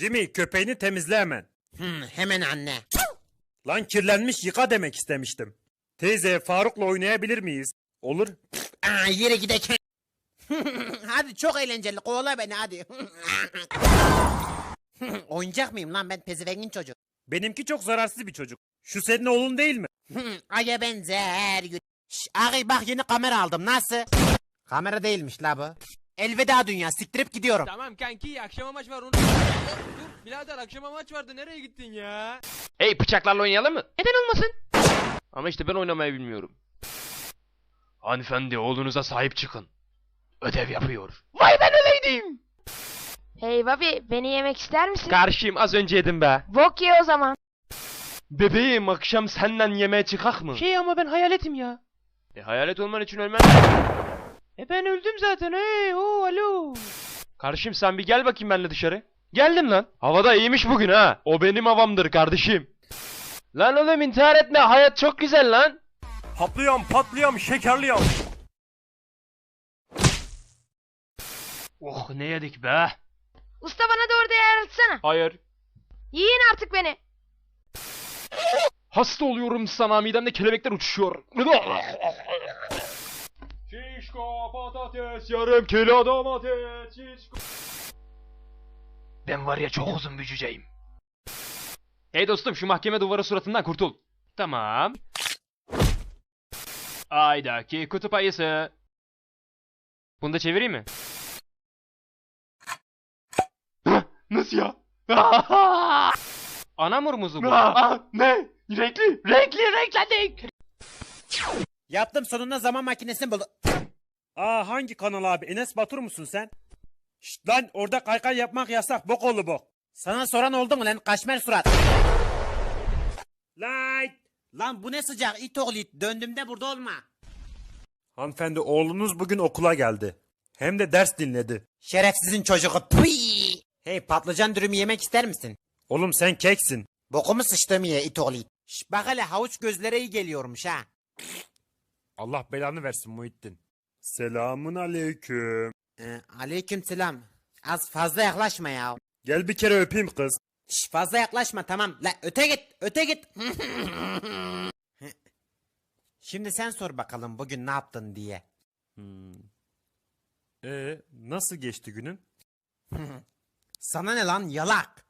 Jimmy köpeğini temizle hemen. Hmm, hemen anne. Lan kirlenmiş yıka demek istemiştim. Teyze Faruk'la oynayabilir miyiz? Olur. Aa, yere gideken. hadi çok eğlenceli kovala beni hadi. Oyuncak mıyım lan ben pezevengin çocuk. Benimki çok zararsız bir çocuk. Şu senin oğlun değil mi? Aya benzer. Şş, ağay bak yeni kamera aldım nasıl? Kamera değilmiş la bu. Elveda dünya siktirip gidiyorum. Tamam kanki akşama maç var onu... Dur birader akşama maç vardı nereye gittin ya? Hey bıçaklarla oynayalım mı? Neden olmasın? Ama işte ben oynamayı bilmiyorum. Hanımefendi oğlunuza sahip çıkın. Ödev yapıyor. Vay ben öyleydim. Hey Bobby beni yemek ister misin? Karşıyım az önce yedim be. Bok ye o zaman. Bebeğim akşam senden yemeğe çıkak mı? Şey ama ben hayaletim ya. E hayalet olman için ölmen ben öldüm zaten hey o alo. Kardeşim sen bir gel bakayım benimle dışarı. Geldim lan. Havada iyiymiş bugün ha. O benim havamdır kardeşim. Lan oğlum intihar etme hayat çok güzel lan. Haplıyorum, patlıyorum, şekerliyorum. Oh ne yedik be. Usta bana doğru değer atsana. Hayır. Yiyin artık beni. Hasta oluyorum sana midemde kelebekler uçuşuyor. Şişko patates yarım kilo domates şişko. Ben var ya çok uzun bir cüceyim. Hey dostum şu mahkeme duvarı suratından kurtul. Tamam. Aydaki kutup ayısı. Bunu da çevireyim mi? Nasıl ya? Anamur muzu bu? ne? Renkli, renkli, renklendik. Yaptım sonunda zaman makinesini buldum. Aa hangi kanal abi? Enes Batur musun sen? Şşt lan orada kaykay yapmak yasak. Bok oğlu bok. Sana soran oldu mu lan kaşmer surat? Light. Lan bu ne sıcak it oğlu it. Döndüğümde burada olma. Hanımefendi oğlunuz bugün okula geldi. Hem de ders dinledi. Şerefsizin çocuğu. Pıy! Hey patlıcan dürümü yemek ister misin? Oğlum sen keksin. Bokumu sıçtığımı ye it oğlu it. Şş, bak hele havuç gözlere iyi geliyormuş ha. Allah belanı versin Muhittin. Selamun aleyküm. Ee, aleyküm selam. Az fazla yaklaşma ya. Gel bir kere öpeyim kız. Şş, fazla yaklaşma tamam. La öte git öte git. Şimdi sen sor bakalım bugün ne yaptın diye. Ee, nasıl geçti günün? Sana ne lan yalak?